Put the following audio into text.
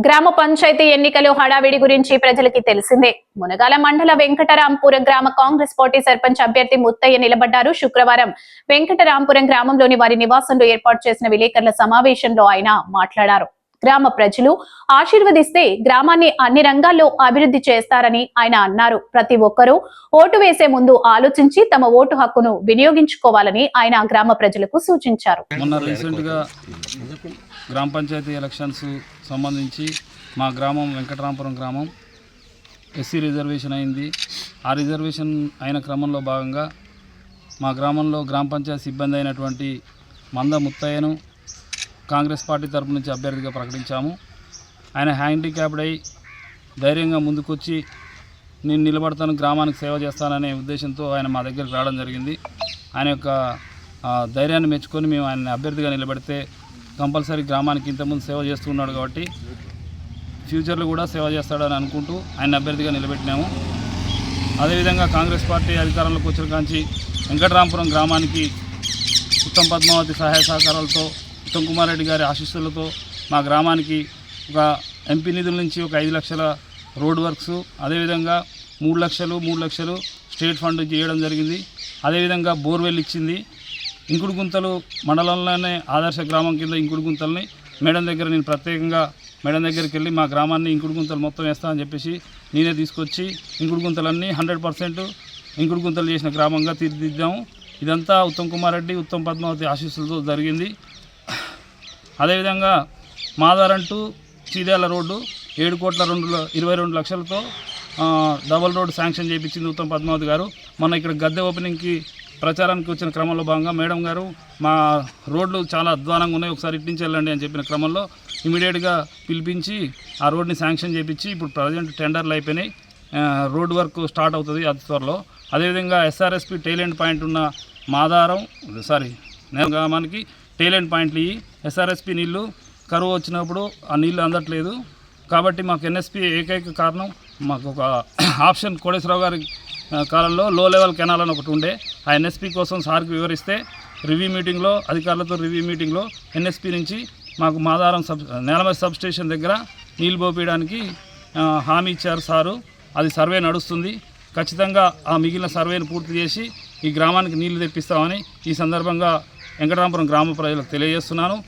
గ్రామ పంచాయతీ ఎన్నికలు హడావిడి గురించి ప్రజలకి తెలిసిందే. మునగాల మండల వెంకటరాంపురం గ్రామ కాంగ్రెస్ పార్టీ సర్పంచ్ అభ్యర్థి ముత్తయ్య నిలబడ్డారు. శుక్రవారం వెంకటరాంపురం గ్రామంలోని వారి నివాసంలో ఏర్పాటు చేసిన విలేకరుల సమావేశంలో ఆయన మాట్లాడారు. గ్రామ ప్రజలు ఆశీర్వదిస్తే గ్రామాన్ని అన్ని రంగాల్లో అభివృద్ధి చేస్తారని ఆయన అన్నారు. ప్రతి ఒక్కరూ ఓటు వేసే ముందు ఆలోచించి తమ ఓటు హక్కును వినియోగించుకోవాలని ఆయన గ్రామ ప్రజలకు సూచించారు. మొన్న గ్రామ పంచాయతీ ఎలక్షన్స్ సంబంధించి మా గ్రామం వెంకటరామపురం గ్రామం ఎస్సీ రిజర్వేషన్ అయింది. ఆ రిజర్వేషన్ అయిన క్రమంలో భాగంగా మా గ్రామంలో గ్రామ పంచాయతీ సిబ్బంది అయినటువంటి మంద ముత్తయ్యను కాంగ్రెస్ పార్టీ తరపు నుంచి అభ్యర్థిగా ప్రకటించాము. ఆయన హ్యాండిక్యాప్డ్ అయి ధైర్యంగా ముందుకొచ్చి నేను నిలబడతాను గ్రామానికి సేవ చేస్తాననే ఉద్దేశంతో ఆయన మా దగ్గరికి రావడం జరిగింది. ఆయన యొక్క ధైర్యాన్ని మెచ్చుకొని మేము ఆయన అభ్యర్థిగా నిలబెడితే కంపల్సరీ గ్రామానికి ఇంతకుముందు సేవ చేస్తున్నాడు కాబట్టి ఫ్యూచర్లో కూడా సేవ చేస్తాడని అనుకుంటూ ఆయన అభ్యర్థిగా నిలబెట్టినాము. అదేవిధంగా కాంగ్రెస్ పార్టీ అధికారంలోకి వచ్చిన కాంచి వెంకటరాంపురం గ్రామానికి ఉత్తమ్ పద్మావతి సహాయ సహకారాలతో ఉత్తమ్ కుమార్ రెడ్డి గారి ఆశీస్సులతో మా గ్రామానికి ఒక ఎంపీ నిధుల నుంచి ఒక ఐదు లక్షల రోడ్ వర్క్స్ అదేవిధంగా మూడు లక్షలు మూడు లక్షలు స్టేట్ ఫండ్ చేయడం జరిగింది. అదేవిధంగా బోర్వెల్ ఇచ్చింది. ఇంకుడు గుంతలు మండలంలోనే ఆదర్శ గ్రామం కింద ఇంకుడు గుంతల్ని మేడం దగ్గర నేను ప్రత్యేకంగా మేడం దగ్గరికి వెళ్ళి మా గ్రామాన్ని ఇంకుడు గుంతలు మొత్తం వేస్తానని చెప్పేసి నేనే తీసుకొచ్చి ఇంకుడు గుంతలన్నీ హండ్రెడ్ పర్సెంట్ ఇంకుడు గుంతలు చేసిన గ్రామంగా తీర్చిదిద్దాము. ఇదంతా ఉత్తమ్ కుమార్ రెడ్డి ఉత్తమ్ పద్మావతి ఆశీస్సులతో జరిగింది. అదేవిధంగా మాదారం టు చీదేల రోడ్డు ఏడు కోట్ల రెండు ఇరవై రెండు లక్షలతో డబల్ రోడ్ శాంక్షన్ చేయించింది ఉత్తమ్ పద్మావతి గారు. మొన్న ఇక్కడ గద్దె ఓపెనింగ్కి ప్రచారానికి వచ్చిన క్రమంలో భాగంగా మేడం గారు మా రోడ్లు చాలా అధ్వానంగా ఉన్నాయి ఒకసారి ఇటు నుంచి వెళ్ళండి అని చెప్పిన క్రమంలో ఇమీడియట్గా పిలిపించి ఆ రోడ్ని శాంక్షన్ చేయించి ఇప్పుడు ప్రజెంట్ టెండర్లు అయిపోయినాయి. రోడ్ వర్క్ స్టార్ట్ అవుతుంది అతి త్వరలో. అదేవిధంగా ఎస్ఆర్ఎస్పి టైలెంట్ పాయింట్ ఉన్న మాదారం సారీ గ్రామానికి టేలెంట్ పాయింట్లు ఇవి. ఎస్ఆర్ఎస్పి నీళ్ళు కరువు వచ్చినప్పుడు ఆ నీళ్ళు అందట్లేదు. కాబట్టి మాకు ఎన్ఎస్పి ఏకైక కారణం మాకు ఒక ఆప్షన్ కోడేశ్వరరావు గారి కాలంలో లో లెవెల్ కెనాల్ అని ఒకటి ఉండే. ఆ ఎన్ఎస్పి కోసం సార్కి వివరిస్తే రివ్యూ మీటింగ్లో అధికారులతో రివ్యూ మీటింగ్లో ఎన్ఎస్పి నుంచి మాకు Madaram sub Nelamari sub station దగ్గర నీళ్ళు పోపించడానికి హామీ ఇచ్చారు సారు. అది సర్వే నడుస్తుంది. ఖచ్చితంగా ఆ మిగిలిన సర్వేను పూర్తి చేసి ఈ గ్రామానికి నీళ్ళు తెప్పిస్తామని ఈ సందర్భంగా వెంకటరామపురం గ్రామ ప్రజలకు తెలియజేస్తున్నాను.